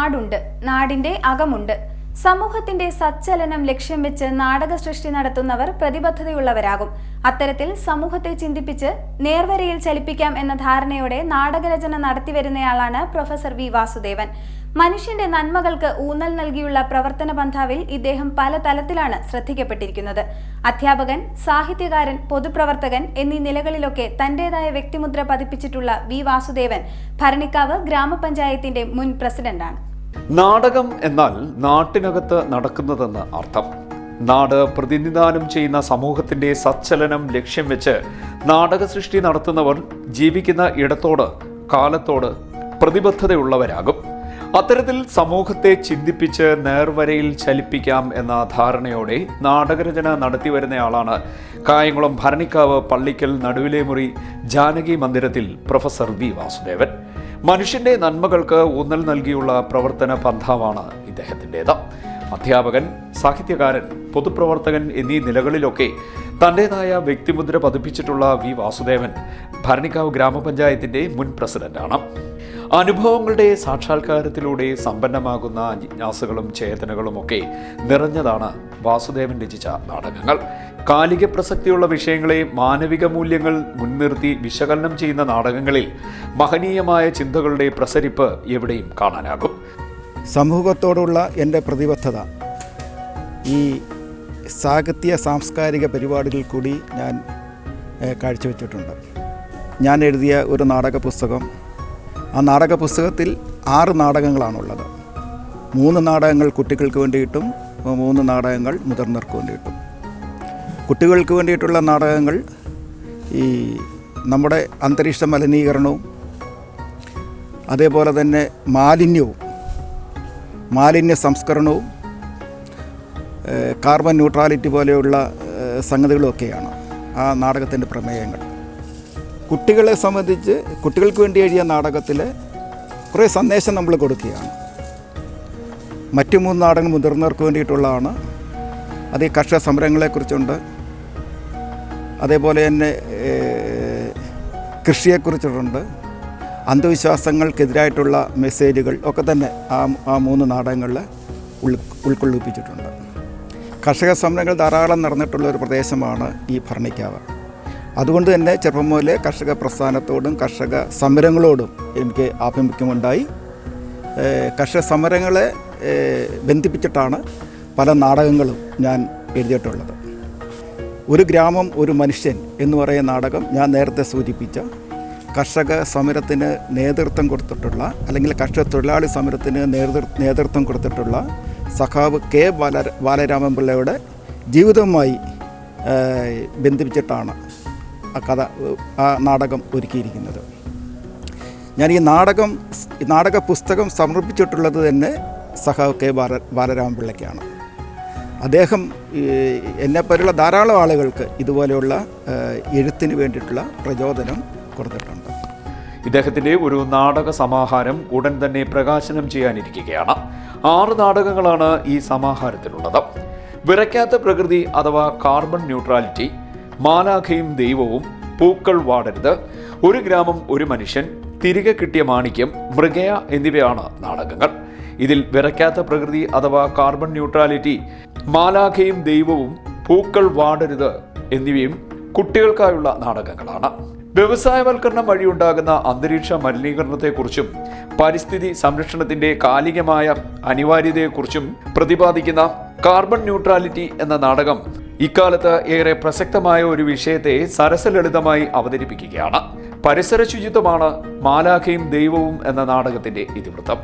നാടുണ്ട്. നാടിന്റെ അകമുണ്ട്. സമൂഹത്തിന്റെ സച്ചലനം ലക്ഷ്യം വെച്ച് നാടക സൃഷ്ടി നടത്തുന്നവർ പ്രതിബദ്ധതയുള്ളവരാകും. അത്തരത്തിൽ സമൂഹത്തെ ചിന്തിപ്പിച്ച് നേർവരയിൽ ചലിപ്പിക്കാം എന്ന ധാരണയോടെ നാടകരചന നടത്തിവരുന്നയാളാണ് പ്രൊഫസർ വി വാസുദേവൻ. മനുഷ്യന്റെ നന്മകൾക്ക് ഊന്നൽ നൽകിയുള്ള പ്രവർത്തന പന്ഥാവിൽ ഇദ്ദേഹം പല തലത്തിലാണ് ശ്രദ്ധിക്കപ്പെട്ടിരിക്കുന്നത്. അധ്യാപകൻ സാഹിത്യകാരൻ പൊതുപ്രവർത്തകൻ എന്നീ നിലകളിലൊക്കെ തന്റേതായ വ്യക്തിമുദ്ര പതിപ്പിച്ചിട്ടുള്ള വി വാസുദേവൻ ഭരണിക്കാവ് ഗ്രാമപഞ്ചായത്തിന്റെ മുൻ പ്രസിഡന്റാണ്. നാടകം എന്നാൽ നാട്ടിനകത്ത് നടക്കുന്നതെന്ന് അർത്ഥം. നാട് പ്രതിനിധാനം ചെയ്യുന്ന സമൂഹത്തിന്റെ സച്ചലനം ലക്ഷ്യം വെച്ച് നാടക സൃഷ്ടി നടത്തുന്നവർ ജീവിക്കുന്ന ഇടത്തോട് കാലത്തോട് പ്രതിബദ്ധതയുള്ളവരാകും. അത്തരത്തിൽ സമൂഹത്തെ ചിന്തിപ്പിച്ച് നേർവരയിൽ ചലിപ്പിക്കാം എന്ന ധാരണയോടെ നാടകരചന നടത്തി വരുന്നയാളാണ് കായംകുളം ഭരണിക്കാവ് പള്ളിക്കൽ നടുവിലെ മുറി ജാനകി മന്ദിരത്തിൽ പ്രൊഫസർ വി വാസുദേവൻ. മനുഷ്യന്റെ നന്മകൾക്ക് ഊന്നൽ നൽകിയുള്ള പ്രവർത്തന പന്ഥാവാണ് ഇദ്ദേഹത്തിന്റേത്. അധ്യാപകൻ സാഹിത്യകാരൻ പൊതുപ്രവർത്തകൻ എന്നീ നിലകളിലൊക്കെ തന്റെതായ വ്യക്തിമുദ്ര പതിപ്പിച്ചിട്ടുള്ള വി. വാസുദേവൻ ഭരണിക്കാവ് ഗ്രാമപഞ്ചായത്തിന്റെ മുൻ പ്രസിഡന്റാണ്. അനുഭവങ്ങളുടെ സാക്ഷാത്കാരത്തിലൂടെ സമ്പന്നമാകുന്ന ജിജ്ഞാസകളും ചേതനകളുമൊക്കെ നിറഞ്ഞതാണ് വാസുദേവൻ രചിച്ച നാടകങ്ങൾ. കാലിക പ്രസക്തിയുള്ള വിഷയങ്ങളെ മാനവിക മൂല്യങ്ങൾ മുൻനിർത്തി വിശകലനം ചെയ്യുന്ന നാടകങ്ങളിൽ മഹനീയമായ ചിന്തകളുടെ പ്രസരിപ്പ് എവിടെയും കാണാനാകും. സമൂഹത്തോടുള്ള എന്റെ പ്രതിബദ്ധത. ഈ സാഹിത്യ സാംസ്കാരിക പരിപാടികളിൽ കൂടി ഞാൻ കാഴ്ചവെച്ചിട്ടുണ്ട്. ഞാൻ എഴുതിയ ഒരു നാടക പുസ്തകം. ആ നാടക പുസ്തകത്തിൽ ആറ് നാടകങ്ങളാണുള്ളത്. മൂന്ന് നാടകങ്ങൾ കുട്ടികൾക്ക് വേണ്ടിയിട്ടും മൂന്ന് നാടകങ്ങൾ മുതിർന്നവർക്ക് വേണ്ടിയിട്ടും കുട്ടികൾക്ക് വേണ്ടിയിട്ടുള്ള നാടകങ്ങൾ ഈ നമ്മുടെ അന്തരീക്ഷ മലിനീകരണവും അതേപോലെ തന്നെ മാലിന്യവും മാലിന്യ സംസ്കരണവും കാർബൺ ന്യൂട്രാലിറ്റി പോലെയുള്ള സംഗതികളുമൊക്കെയാണ് ആ നാടകത്തിന്റെ പ്രമേയങ്ങൾ. കുട്ടികളെ സംബന്ധിച്ച് കുട്ടികൾക്ക് വേണ്ടി എഴുതിയ നാടകത്തിൽ കുറേ സന്ദേശം നമ്മൾ കൊടുക്കുകയാണ്. മറ്റു മൂന്ന് നാടൻ മുതിർന്നവർക്ക് വേണ്ടിയിട്ടുള്ളതാണ്. അത് ഈ കർഷക സമരങ്ങളെക്കുറിച്ചുണ്ട്. അതേപോലെ തന്നെ കൃഷിയെക്കുറിച്ചിട്ടുണ്ട്. അന്ധവിശ്വാസങ്ങൾക്കെതിരായിട്ടുള്ള മെസ്സേജുകൾ ഒക്കെ തന്നെ ആ ആ മൂന്ന് നാടകങ്ങളിൽ ഉൾ ഉൾക്കൊള്ളിപ്പിച്ചിട്ടുണ്ട്. കർഷക സമരങ്ങൾ ധാരാളം നടന്നിട്ടുള്ള ഒരു പ്രദേശമാണ് ഈ ഭരണിക്കാവ്. അതുകൊണ്ട് തന്നെ ചെറുപ്പം മുതലേ കർഷക പ്രസ്ഥാനത്തോടും കർഷക സമരങ്ങളോടും എനിക്ക് ആഭിമുഖ്യമുണ്ടായി. കർഷക സമരങ്ങളെ ബന്ധിപ്പിച്ചിട്ടാണ് പല നാടകങ്ങളും ഞാൻ എഴുതിയിട്ടുള്ളത്. ഒരു ഗ്രാമം ഒരു മനുഷ്യൻ എന്ന് പറയുന്ന നാടകം ഞാൻ നേരത്തെ സൂചിപ്പിച്ച കർഷക സമരത്തിന് നേതൃത്വം കൊടുത്തിട്ടുള്ള അല്ലെങ്കിൽ കർഷക തൊഴിലാളി സമരത്തിന് നേതൃ നേതൃത്വം കൊടുത്തിട്ടുള്ള സഖാവ് കെ ബാല ബാലരാമൻ പിള്ളയുടെ ജീവിതവുമായി ബന്ധിപ്പിച്ചിട്ടാണ് ആ കഥ ആ നാടകം ഒരുക്കിയിരിക്കുന്നത്. ഞാൻ ഈ നാടകം നാടക പുസ്തകം സമർപ്പിച്ചിട്ടുള്ളത് തന്നെ സഖാവ് കെ ബാല ബാലരാമൻ പിള്ളയ്ക്കാണ്. അദ്ദേഹം എന്നെപ്പോലുള്ള ധാരാളം ആളുകൾക്ക് ഇതുപോലെയുള്ള എഴുത്തിന് വേണ്ടിയിട്ടുള്ള പ്രചോദനം കൊടുത്തിട്ടുണ്ട്. ഇദ്ദേഹത്തിന്റെ ഒരു നാടക സമാഹാരം ഉടൻ തന്നെ പ്രകാശനം ചെയ്യാനിരിക്കുകയാണ്. ആറ് നാടകങ്ങളാണ് ഈ സമാഹാരത്തിലുള്ളത്. വിറയ്ക്കാത്ത പ്രകൃതി അഥവാ കാർബൺ ന്യൂട്രാലിറ്റി മാലാഖയും ദൈവവും പൂക്കൾ വാടരുത് ഒരു ഗ്രാമം ഒരു മനുഷ്യൻ തിരികെ കിട്ടിയ മാണിക്യം മൃഗയ എന്നിവയാണ് നാടകങ്ങൾ. ഇതിൽ വിറയ്ക്കാത്ത പ്രകൃതി അഥവാ കാർബൺ ന്യൂട്രാലിറ്റി മാലാഖയും ദൈവവും പൂക്കൾ വാടരുത് എന്നിവയും കുട്ടികൾക്കായുള്ള നാടകങ്ങളാണ്. വ്യവസായവൽക്കരണം വഴിയുണ്ടാകുന്ന അന്തരീക്ഷ മലിനീകരണത്തെക്കുറിച്ചും പരിസ്ഥിതി സംരക്ഷണത്തിന്റെ കാലികമായ അനിവാര്യതയെക്കുറിച്ചും പ്രതിപാദിക്കുന്ന കാർബൺ ന്യൂട്രാലിറ്റി എന്ന നാടകം ഇക്കാലത്ത് ഏറെ പ്രസക്തമായ ഒരു വിഷയത്തെ സരസലളിതമായി അവതരിപ്പിക്കുകയാണ്. പരിസര ശുചിത്വമാണ് മാലാഖയും ദൈവവും എന്ന നാടകത്തിന്റെ ഇതിവൃത്തം.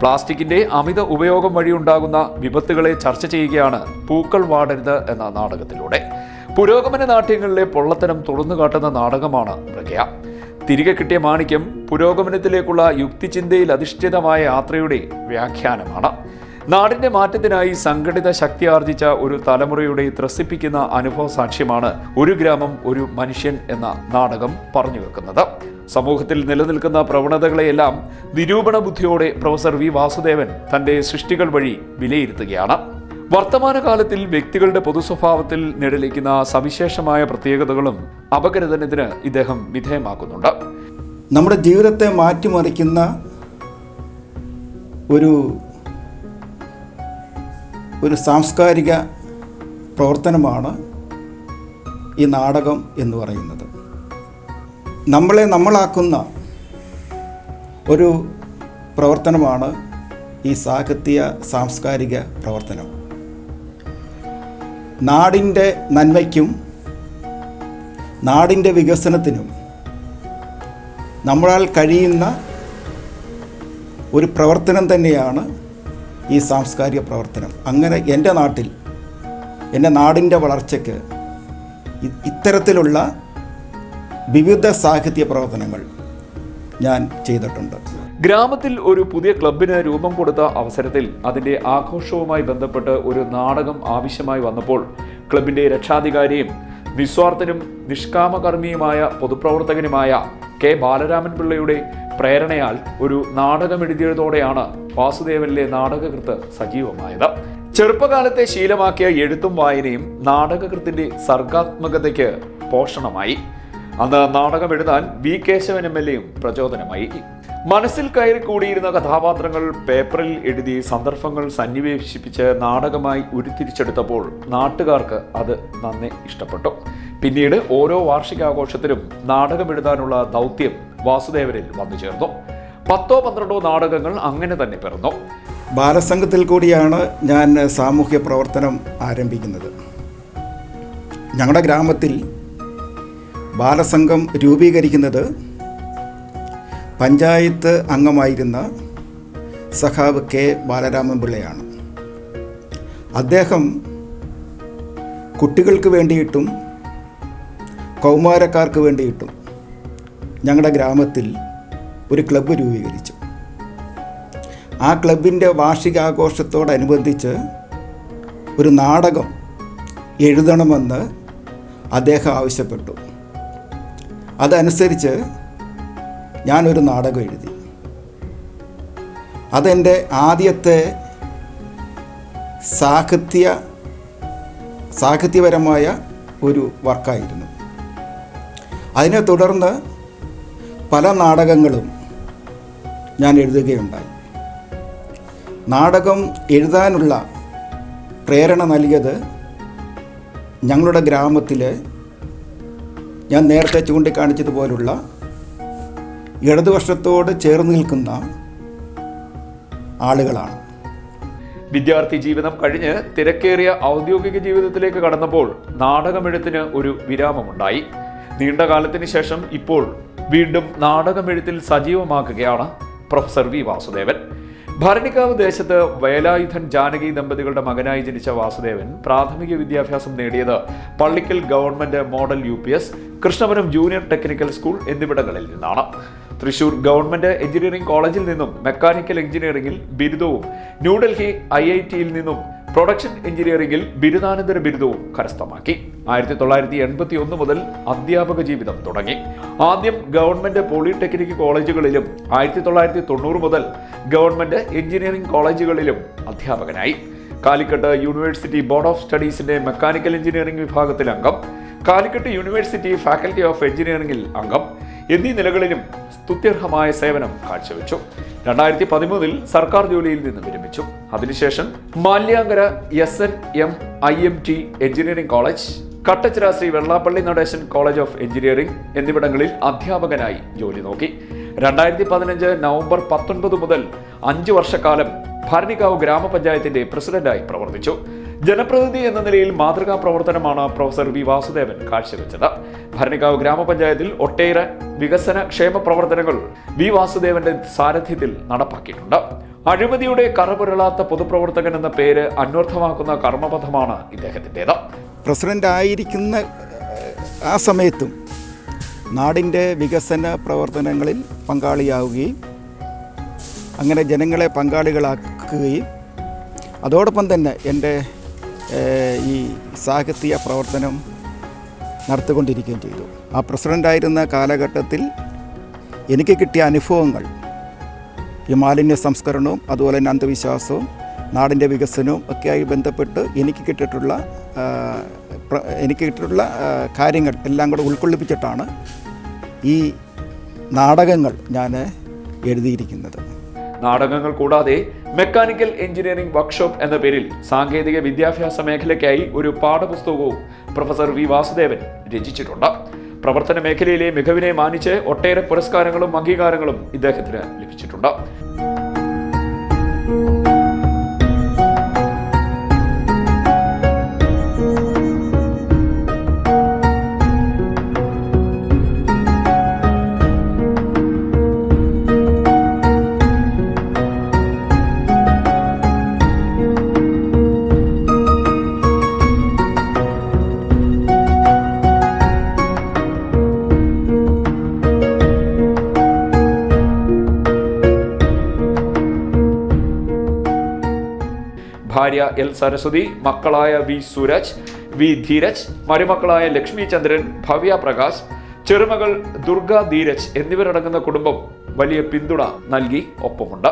പ്ലാസ്റ്റിക്കിന്റെ അമിത ഉപയോഗം വഴിയുണ്ടാകുന്ന വിപത്തുകളെ ചർച്ച ചെയ്യുകയാണ് പൂക്കൾ വാടരുത് എന്ന നാടകത്തിലൂടെ. പുരോഗമന നാട്യങ്ങളിലെ പൊള്ളത്തനം തുറന്നു കാട്ടുന്ന നാടകമാണ് മൃഗയ. തിരികെ കിട്ടിയ മാണിക്യം പുരോഗമനത്തിലേക്കുള്ള യുക്തിചിന്തയിൽ അധിഷ്ഠിതമായ യാത്രയുടെ വ്യാഖ്യാനമാണ്. നാടിന്റെ മാറ്റത്തിനായി സംഘടിത ശക്തി ആർജിച്ച ഒരു തലമുറയുടെ ത്രസിപ്പിക്കുന്ന അനുഭവ സാക്ഷ്യമാണ് ഒരു ഗ്രാമം ഒരു മനുഷ്യൻ എന്ന നാടകം പറഞ്ഞു വെക്കുന്നത്. സമൂഹത്തിൽ നിലനിൽക്കുന്ന പ്രവണതകളെയെല്ലാം നിരൂപണ ബുദ്ധിയോടെ പ്രൊഫസർ വി വാസുദേവൻ തന്റെ സൃഷ്ടികൾ വഴി വിലയിരുത്തുകയാണ്. വർത്തമാനകാലത്തിൽ വ്യക്തികളുടെ പൊതുസ്വഭാവത്തിൽ നിഴലിക്കുന്ന സവിശേഷമായ പ്രത്യേകതകളും അപഗ്രഥനത്തിന് ഇദ്ദേഹം വിധേയമാക്കുന്നുണ്ട്. നമ്മുടെ ജീവിതത്തെ മാറ്റിമറിക്കുന്ന ഒരു ഒരു സാംസ്കാരിക പ്രവർത്തനമാണ് ഈ നാടകം എന്ന് പറയുന്നത്. നമ്മളെ നമ്മളാക്കുന്ന ഒരു പ്രവർത്തനമാണ് ഈ സാഹിത്യ സാംസ്കാരിക പ്രവർത്തനം. നാടിന്റെ നന്മയ്ക്കും നാടിന്റെ വികസനത്തിനും നമ്മളാൽ കഴിയുന്ന ഒരു പ്രവർത്തനം തന്നെയാണ് ഈ സാംസ്കാരിക പ്രവർത്തനം. അങ്ങനെ എന്റെ നാട്ടിൽ എന്റെ നാടിന്റെ വളർച്ചയ്ക്ക് ഇത്തരത്തിലുള്ള വിവിധ സാഹിത്യ പ്രവർത്തനങ്ങൾ ഞാൻ ചെയ്തിട്ടുണ്ട്. ഗ്രാമത്തിൽ ഒരു പുതിയ ക്ലബിന് രൂപം കൊടുത്ത അവസരത്തിൽ അതിന്റെ ആഘോഷവുമായി ബന്ധപ്പെട്ട് ഒരു നാടകം ആവശ്യമായി വന്നപ്പോൾ ക്ലബിന്റെ രക്ഷാധികാരിയും നിസ്വാർത്ഥനും നിഷ്കാമകർമ്മിയുമായ പൊതുപ്രവർത്തകനുമായ കെ ബാലരാമൻ പിള്ളയുടെ പ്രേരണയാൽ ഒരു നാടകം എഴുതിയതോടെയാണ് വാസുദേവനിലെ നാടകകൃത്ത് സജീവമായത്. ചെറുപ്പകാലത്തെ ശീലമാക്കിയ എഴുത്തും വായനയും നാടകകൃത്തിന്റെ സർഗാത്മകതയ്ക്ക് പോഷണമായി. അന്ന് നാടകം എഴുതാൻ വി കേശവൻ എം എൽ എയും പ്രചോദനമായി. മനസ്സിൽ കയറി കൂടിയിരുന്ന കഥാപാത്രങ്ങൾ പേപ്പറിൽ എഴുതി സന്ദർഭങ്ങൾ സന്നിവേശിപ്പിച്ച് നാടകമായി ഉരുത്തിരിച്ചെടുത്തപ്പോൾ നാട്ടുകാർക്ക് അത് നന്നെ ഇഷ്ടപ്പെട്ടു. പിന്നീട് ഓരോ വാർഷികാഘോഷത്തിലും നാടകം എഴുതാനുള്ള ദൗത്യം വാസുദേവരിൽ വന്നു ചേർന്നു. പത്തോ പന്ത്രണ്ടോ നാടകങ്ങൾ അങ്ങനെ തന്നെ പിറന്നു. ബാലസംഘത്തിൽ കൂടിയാണ് ഞാൻ സാമൂഹ്യ പ്രവർത്തനം ആരംഭിക്കുന്നത്. ഞങ്ങളുടെ ഗ്രാമത്തിൽ ബാലസംഘം രൂപീകരിക്കുന്നത് പഞ്ചായത്ത് അംഗമായിരുന്ന സഖാവ് കെ ബാലരാമൻ പിള്ളയാണ്. അദ്ദേഹം കുട്ടികൾക്ക് വേണ്ടിയിട്ടും കൗമാരക്കാർക്ക് വേണ്ടിയിട്ടും ഞങ്ങളുടെ ഗ്രാമത്തിൽ ഒരു ക്ലബ്ബ് രൂപീകരിച്ചു. ആ ക്ലബിന്റെ വാർഷികാഘോഷത്തോടനുബന്ധിച്ച് ഒരു നാടകം എഴുതണമെന്ന് അദ്ദേഹം ആവശ്യപ്പെട്ടു. അതനുസരിച്ച് ഞാനൊരു നാടകം എഴുതി. അതെന്റെ ആദ്യത്തെ സാഹിത്യ സാഹിത്യപരമായ ഒരു വർക്കായിരുന്നു. അതിനെ തുടർന്ന് പല നാടകങ്ങളും ഞാൻ എഴുതുകയുണ്ടായി. നാടകം എഴുതാനുള്ള പ്രേരണ നൽകിയത് ഞങ്ങളുടെ ഗ്രാമത്തിലെ ഞാൻ നേരത്തെ ചൂണ്ടിക്കാണിച്ചതുപോലുള്ള ഇടതുപക്ഷത്തോട് ചേർന്ന് നിൽക്കുന്ന ആളുകളാണ്. വിദ്യാർത്ഥി ജീവിതം കഴിഞ്ഞ് തിരക്കേറിയ ഔദ്യോഗിക ജീവിതത്തിലേക്ക് കടന്നപ്പോൾ നാടകമെഴുത്തിന് ഒരു വിരാമമുണ്ടായി. നീണ്ട കാലത്തിന് ശേഷം ഇപ്പോൾ വീണ്ടും നാടകമെഴുത്തിൽ സജീവമാക്കുകയാണ് പ്രൊഫസർ വി വാസുദേവൻ. ഭരണിക്കാവ് ദേശത്ത് വേലായുധൻ ജാനകി ദമ്പതികളുടെ മകനായി ജനിച്ച വാസുദേവൻ പ്രാഥമിക വിദ്യാഭ്യാസം നേടിയത് Pallickal government model U P S Krishnapuram junior technical school എന്നിവിടങ്ങളിൽ നിന്നാണ്. തൃശൂർ ഗവൺമെന്റ് എഞ്ചിനീയറിംഗ് കോളേജിൽ നിന്നും മെക്കാനിക്കൽ എഞ്ചിനീയറിംഗിൽ ബിരുദവും ന്യൂഡൽഹി ഐ ഐ ടിയിൽ നിന്നും പ്രൊഡക്ഷൻ എഞ്ചിനീയറിംഗിൽ ബിരുദാനന്തര ബിരുദവും കരസ്ഥമാക്കി. ആയിരത്തി തൊള്ളായിരത്തി എൺപത്തി ഒന്ന് മുതൽ അധ്യാപക ജീവിതം തുടങ്ങി. ആദ്യം ഗവൺമെന്റ് പോളിടെക്നിക് കോളേജുകളിലും ആയിരത്തി തൊള്ളായിരത്തി തൊണ്ണൂറ് മുതൽ ഗവൺമെന്റ് എഞ്ചിനീയറിംഗ് കോളേജുകളിലും അധ്യാപകനായി. കാലിക്കട്ട് യൂണിവേഴ്സിറ്റി ബോർഡ് ഓഫ് സ്റ്റഡീസിന്റെ മെക്കാനിക്കൽ എഞ്ചിനീയറിംഗ് വിഭാഗത്തിൽ അംഗം കാലിക്കട്ട് യൂണിവേഴ്സിറ്റി ഫാക്കൽറ്റി ഓഫ് എഞ്ചിനീയറിംഗിൽ അംഗം. എന്നീ നിലകളിലും സ്തുത്യർഹമായ സേവനം കാഴ്ചവെച്ചു. രണ്ടായിരത്തി പതിമൂന്നിൽ സർക്കാർ ജോലിയിൽ നിന്ന് വിരമിച്ചു. അതിനുശേഷം Malyankara S N M I M T engineering college Kattachira Shri Vellappally Natesan college of engineering എന്നിവിടങ്ങളിൽ അധ്യാപകനായി ജോലി നോക്കി. രണ്ടായിരത്തി പതിനഞ്ച് നവംബർ പത്തൊൻപത് മുതൽ അഞ്ച് വർഷക്കാലം ഭരണികാവ് ഗ്രാമപഞ്ചായത്തിന്റെ പ്രസിഡന്റായി പ്രവർത്തിച്ചു. ജനപ്രതിനിധി എന്ന നിലയിൽ മാതൃകാ പ്രവർത്തനമാണ് പ്രൊഫസർ വി വാസുദേവൻ കാഴ്ചവെച്ചത്. ഭരണിക്കാവ് ഗ്രാമപഞ്ചായത്തിൽ ഒട്ടേറെ വികസന ക്ഷേമ പ്രവർത്തനങ്ങൾ വി വാസുദേവന്റെ സാരഥ്യത്തിൽ നടപ്പാക്കിയിട്ടുണ്ട്. അഴിമതിയുടെ കറപുരളാത്ത പൊതുപ്രവർത്തകൻ എന്ന പേര് അന്വർത്ഥമാക്കുന്ന കർമ്മപഥമാണ് ഇദ്ദേഹത്തിന്റെത്. പ്രസിഡന്റ് ആയിരിക്കുന്ന ആ സമയത്തും നാടിന്റെ വികസന പ്രവർത്തനങ്ങളിൽ പങ്കാളിയാവുകയും അങ്ങനെ ജനങ്ങളെ പങ്കാളികളാക്കുകയും അതോടൊപ്പം തന്നെ എന്റെ ഈ സാഹിത്യ പ്രവർത്തനം നടത്തിക്കൊണ്ടിരിക്കുകയും ചെയ്തു. ആ പ്രസിഡന്റായിരുന്ന കാലഘട്ടത്തിൽ എനിക്ക് കിട്ടിയ അനുഭവങ്ങൾ ഈ മാലിന്യ സംസ്കരണവും അതുപോലെ തന്നെ അന്ധവിശ്വാസവും നാടിന്റെ വികസനവും ഒക്കെയായി ബന്ധപ്പെട്ട് എനിക്ക് കിട്ടിയിട്ടുള്ള എനിക്ക് കിട്ടിയിട്ടുള്ള കാര്യങ്ങൾ എല്ലാം കൂടെ ഉൾക്കൊള്ളിപ്പിച്ചിട്ടാണ് ഈ നാടകങ്ങൾ ഞാൻ എഴുതിയിരിക്കുന്നത്. നാടകങ്ങൾ കൂടാതെ മെക്കാനിക്കൽ എഞ്ചിനീയറിംഗ് വർക്ക്ഷോപ്പ് എന്ന പേരിൽ സാങ്കേതിക വിദ്യാഭ്യാസ മേഖലയ്ക്കായി ഒരു പാഠപുസ്തകവും പ്രൊഫസർ വി വാസുദേവൻ രചിച്ചിട്ടുണ്ട്. പ്രവർത്തന മേഖലയിലെ മികവിനെ മാനിച്ച് ഒട്ടേറെ പുരസ്കാരങ്ങളും അംഗീകാരങ്ങളും ഇദ്ദേഹത്തിന് ലഭിച്ചിട്ടുണ്ട്. ഭാര്യ എൽ സരസ്വതി മക്കളായ വി സൂരജ് വി ധീരജ് മരുമക്കളായ ലക്ഷ്മി ചന്ദ്രൻ ഭവ്യ പ്രകാശ് ചെറുമകൾ ദുർഗ ധീരജ് എന്നിവരടങ്ങുന്ന കുടുംബം വലിയ പിന്തുണ നൽകി ഒപ്പമുണ്ട്.